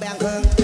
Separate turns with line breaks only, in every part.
bang, bang.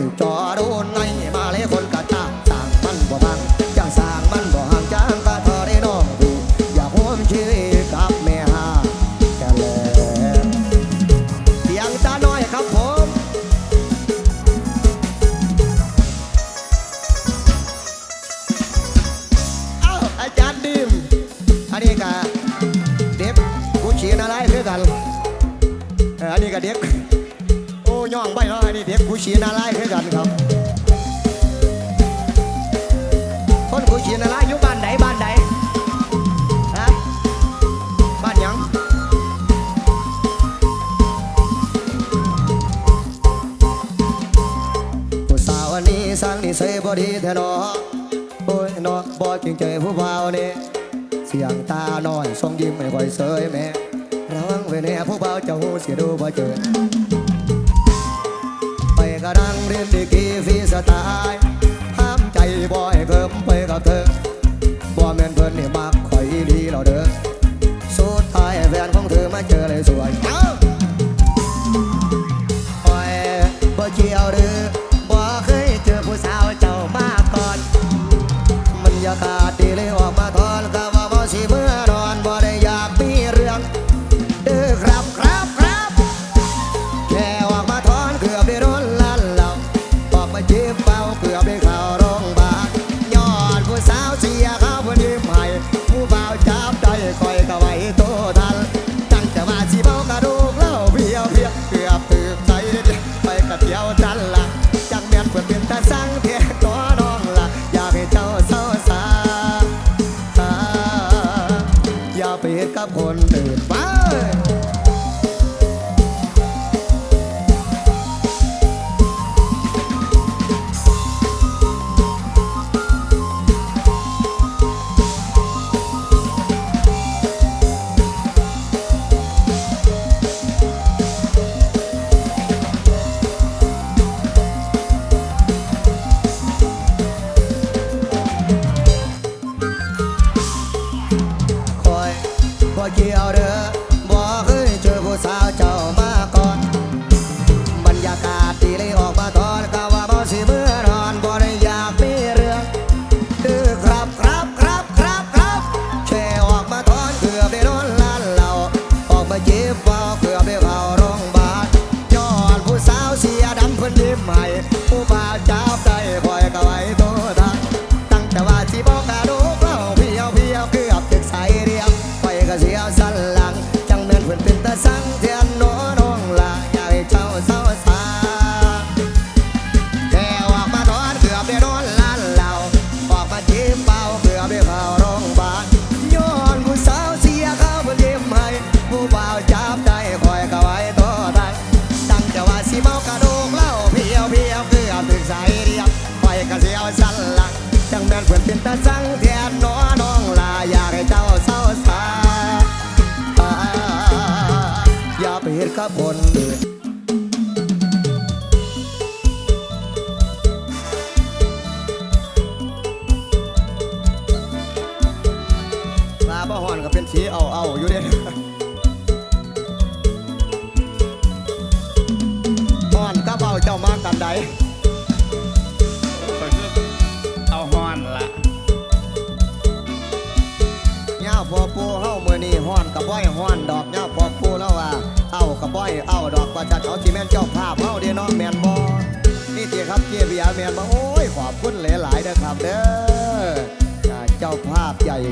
ถึงจอโดนใน สร้างนิสัยบอดีแท้นอโอ้ยนอกบ่จริงใจผู้เฝ้าวนี่เสียงตาน้อยทรงยิ้มไม่ค่อยเสยแม่ระวังไว้เนี่ยผู้เฝ้าวเจ้าเสียดูบ่เจอไปกระดังเรียนดีกีฟีสไตล์ห้ามใจบ่อยเพิ่มไปกับเธอ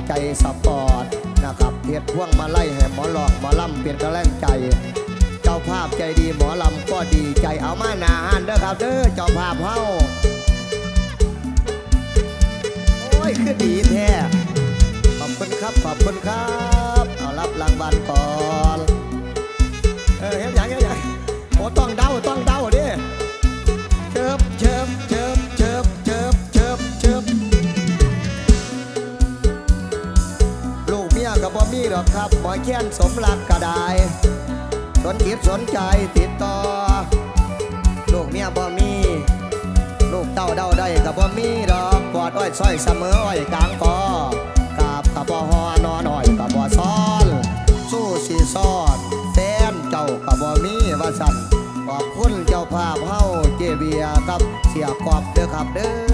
ใจสปอร์ตนะครับเพียดพ่วงมาไล่แห่หมอหลอกหม
อลำ
เปลี่ยนกระแล่งใจ เจ้าภาพใจดีหมอลำก็ดีใจเอามาหนาหันเด้อครับเด้อเจ้าภาพเฮาโอ้ยคือดีแท้ขอบคุณครับขอบคุณครับเอารับรางวัลก่อนเออเฮ้ดหยังเฮ็ดหยังโอ้ต้องได้ ดอกครับบ่เขียนสมรักก็ได้ สนจิบสนใจติดต่อ ลูกเมียบ่มี ลูกเต้าเด้าได้กับบ่มีดอกกอดอ้อยซอยเสมออ้อยกลางปอกาบกับบ่หอนอนอ้อยกับบ่ซอน สู้สีซอดแฟนเจ้ากับบ่มีว่าสันขอบคุณเจ้าภาพเฮาเจเบียกับเสียกอบเด้อครับเด้อ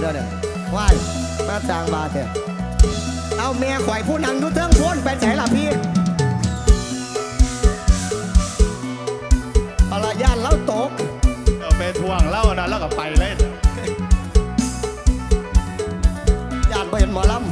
เด้อเนี่ว่ายมาจางบาเถอะเอาเมียข่อยผู้นังนดูเทิงพ้นเป็นไงล่ะพี่อะไรยานเล่าตก
เอาไปทวงเล่านะแล้วก็ไปเลย
ย่านไปเห็นหมอลำ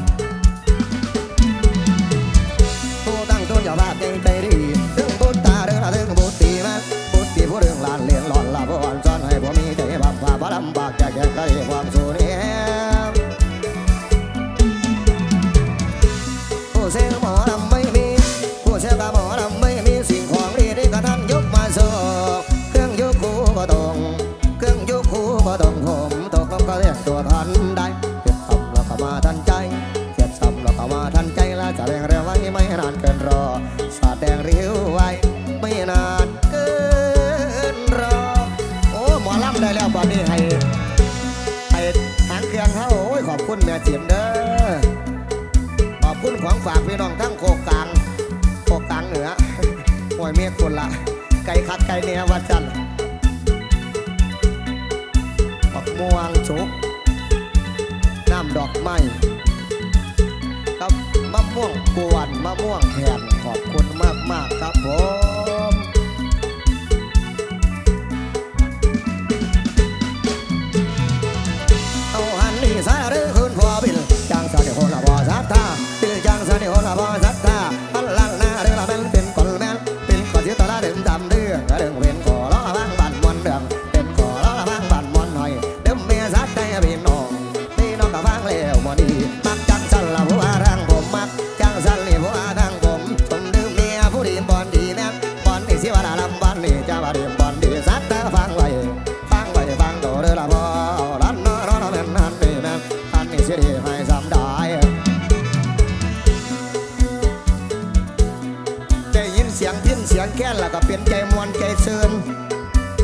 เปลี่ยนใจมวนใจเซิน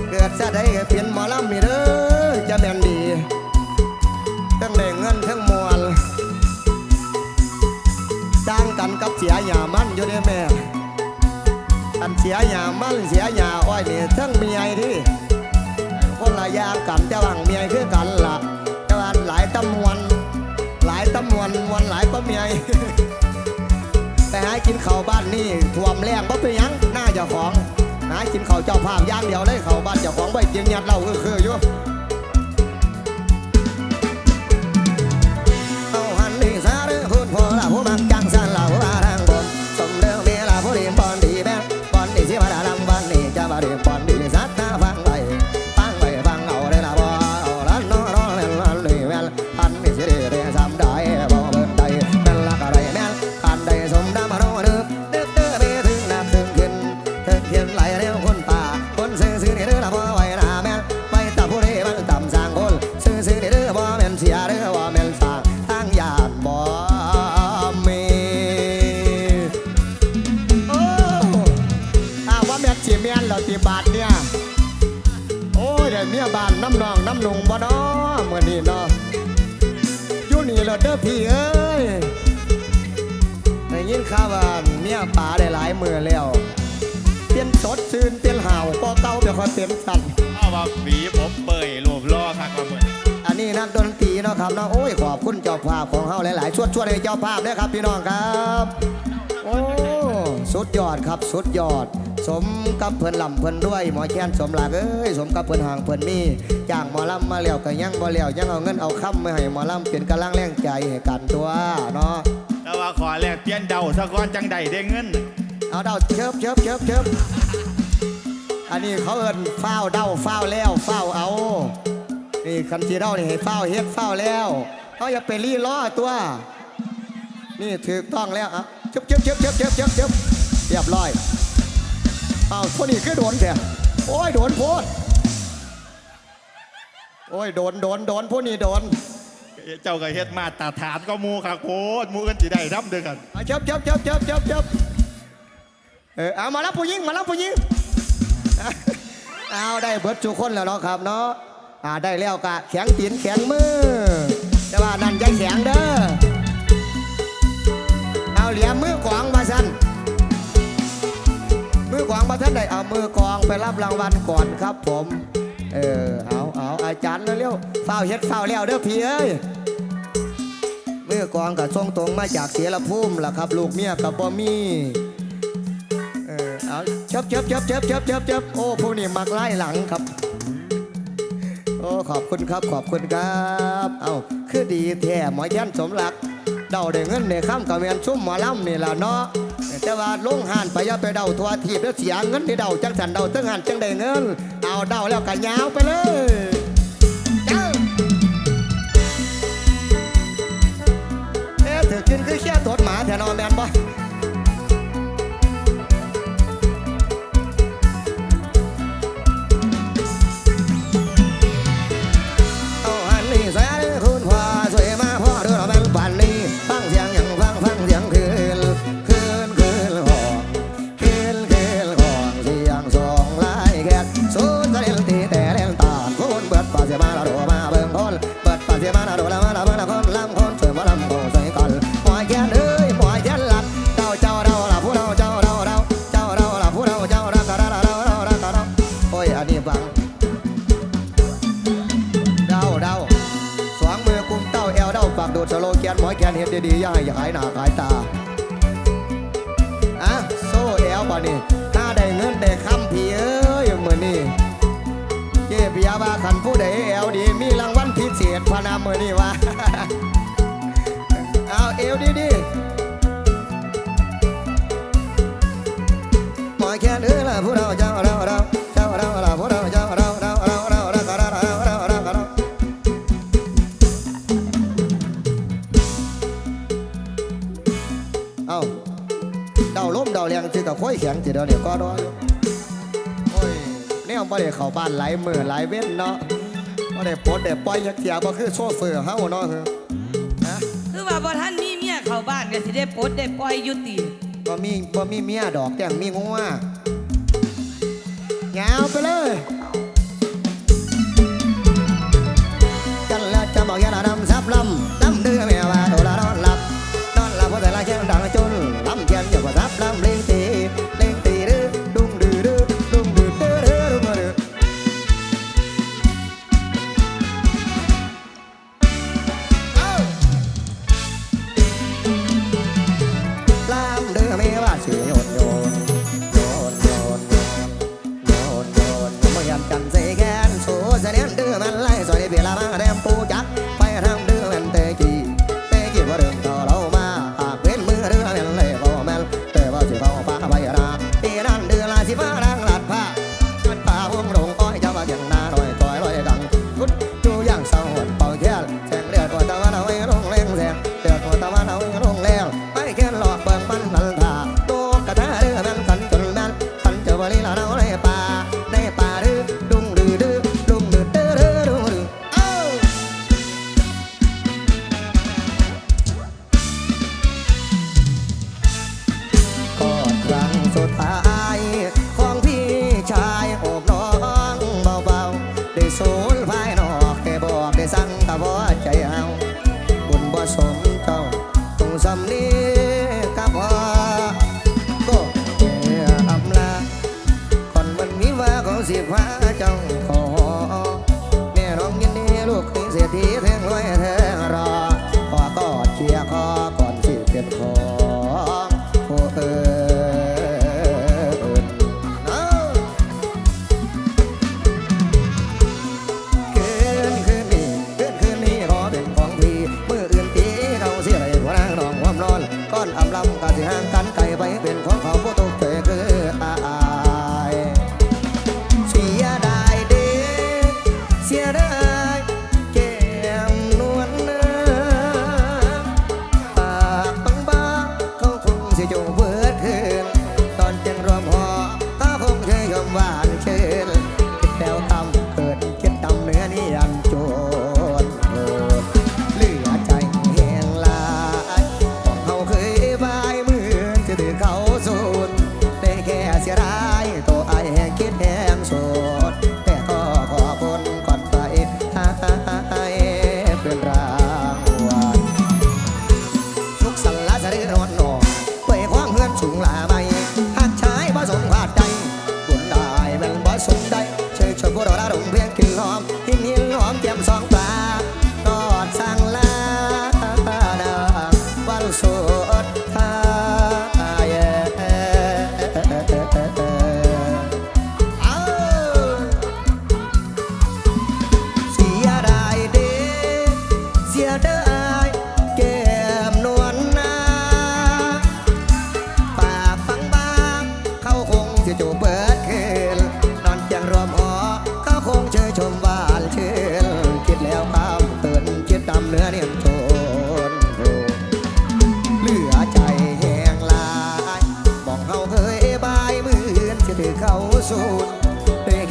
เกิดซะได้เปลี่ยนหมอลำนี่เด้อจะแม่นดีทั้งได้เงินทั้งมวลต่างกันกับเสียหยามันอยู่ด้แม่อันเสียหยามันเสียหยาอ้อยนี่ทั้งเมียที่คนละยางกันแต่ว่างเมียคือกันล่ะแต่ว่าหลายตำมวนหลายตำมวนมวนหลายก็เมียแต่ใหากินข้าวบ้านนี่ท่วมแรงบ่เป็นยัง เจ้าของหากินข้าวเจ้าภาพอย่างเดียวเลยเขาบ้านเจ้าของใบเจียัดเราคือๆอยู่ ข่าว่าเมียป๋าได้หลายมือแล้วเปลี่ยนสดชื่นเปลี่ยนห่าวก็เก่าเดี๋ยวคอยเปลี่ยนสัน
เอาว่าฝีผมเปื่อยรูปล่อคักว่าเหมือน
อันนี้นักดนตรีเนาะครับเนาะโอ้ยขอบคุณเจ้าภาพของเฮาหลายๆชวดชวดให้เจ้าภาพด้วยครับพี่น้องครับโอ้สุดยอดครับสุดยอด สมกับเพิ่นลำเพิ่นด้วยหมอแค้นสมหลักเอ้ยสมกับเพิ่นห่างเพิ่นมีจ้างหมอลำมาแล้วก็ยังบ่แล้วยังเอาเงินเอาคำมาให้หมอลำเป็นกำลังแรงใจให้กันตัวเนาะ
ขอแลกเปลี่ยนเดาสะก้อนจังใดได้เงิน
เอาเดาเชิบเชิบเชิบเชิบอันนี้เขาเอินเฝ้าเดาเฝ้าแล้วเฝ้าเอา นี่คันทีเดานี่ให้เฝ้าเฮ็ดเฝ้าแล้วเขาอย่าไปรีล้อตัว นี่ถูกต้องแล้วอะเชิบเชิบเชิบเชิบเชิบเชิบเชิบเรียบร้อยเอาคนนี้คือโดนแท้โอ้ยโดนโพดโอ้ยโดนโดนโดนพวกนี้โดน
เจ้าก็เฮ็ดมาตาฐานก็มูคักโพดหมูกันสิได้รับเด้อกัน
เอาเชิบเชิบเชิบเชิบเชิบเชิบเออเอามาแล้วผู้หญิงมาแล้วผู้หญิงเอาได้เบิดทุกคนแล้วเนาะครับเนาะอ่าได้แล้วกะแข็งตีนแข็งมือแต่ว่านั่นใจแข็งเด้อเอาเหลี่ยมมือกวางมาสันมือกวางมาท่านใดเอามือกวางไปรับรางวัลก่อนครับผม เออเอาเอาอาจารย์เร็วๆเฝ้าเฮ็ดเฝ้าแล้วเด้อพี่เอ้ย มือกองกับทรงตรงมาจากเสียละพุ่มล่ะครับ ลูกเมียกับบ่มีเออเอาเจ็บเจ็บเจ็บเจ็บเจ็บเจ็บเจ็บโอ้ผู้นี้มักไล่หลังครับ โอ้ขอบคุณครับขอบคุณครับ เอาคือดีแท้หมอยันสมหลักเดาได้เงินในข้ามกับเมียนชุ่มหมอลำนี่ล่ะเนาะแต่ว่าลงหันไปย่าไปเดาทัวทีบแล้วเสียเงินที่เดาจังสันเดาตั้งหันจังได้เงิน เอาเดาแล้วก็ยาวไปเลย เอ๊ะถือกินคือเชี่ยตดหมาแถวนอนแมนบ่ มมือนี่วะเอาเอวดีดีๆหมอยแกนเอ้ยล่ะผู้เราเจ้าเราเราเจ้าเราล่ะผู้เราเจ้าเราเราเราเราเราเราเราเราเราเราเราเอ้าเดาล้มเดาแรงถือกับค่อยแข็งทีเดียวเนี่ยวก็รออยโอ้ยเนี่ยบ่ได้เข้าบ้านหลายมือหลายเว้นเนาะ บ่ได้ปลดได้ปล่อยยักเสียบ่คือโซเฟอร์เฮาเนาะเฮอ
คือว่าบ่ท่านมีเมียเข้าบ้านก็สิได้ปลดได้ปล่อยยุติ
บ่มีบ่มีเมียดอกแต่มีงัวยาวไปเลย สำนีกับว่าก็แค่อำลาก่อนมันมีว่าของสิฟ้า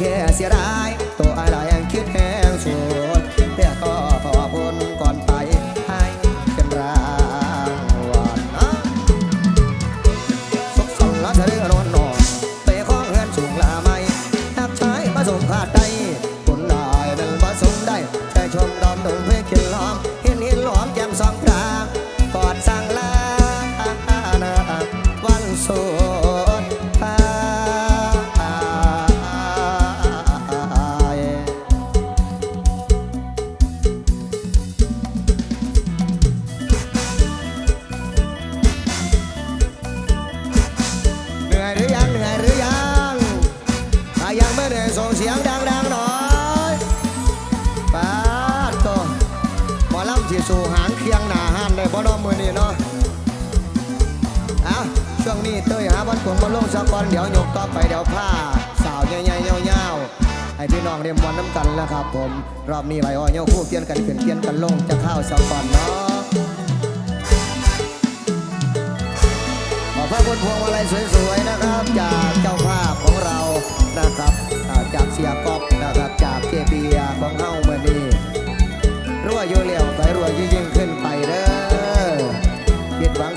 ነገ ሲራ ส่งเสียงดังๆหน่อยป้าตัวหมอลำสีสู่หางเคียงหนาหันได้บ่ดอมมือนี่เนาะอะช่วงนี้เต้ยหาบ้านผมมาลงสะกบอลเดี๋ยวยกต่อไปเดี๋ยวผ้าสาวเงี้ยเงี้ยวๆให้พี่น้องเรียมวันน้ำกันแล้วครับผมรอบนี้ไรอ้อยเงาคู่เพี้ยนกันเปลี่ยนเพี้ยนกันลงจะเข้าวสะกบอลเนาะขอพระคุณพวงมาลัยสวยๆนะครับ จากเจ้าภาพของเรานะครับ สียก๊อปนะครับจากเคเบียของเฮาเมื่อนี้รั่วอยู่แล้วไปรั่วยิ่งขึ้นไปเด้อเย็ดหวัง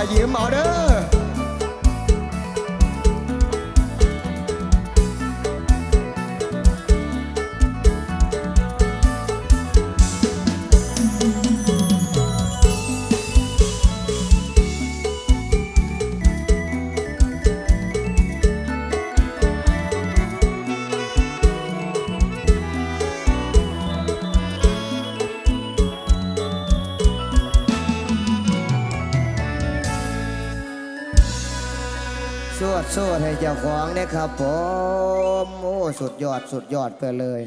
ก็ยืมเอาเด้อ เลยครับผมโอ้สุดยอดสุดยอดไปเลย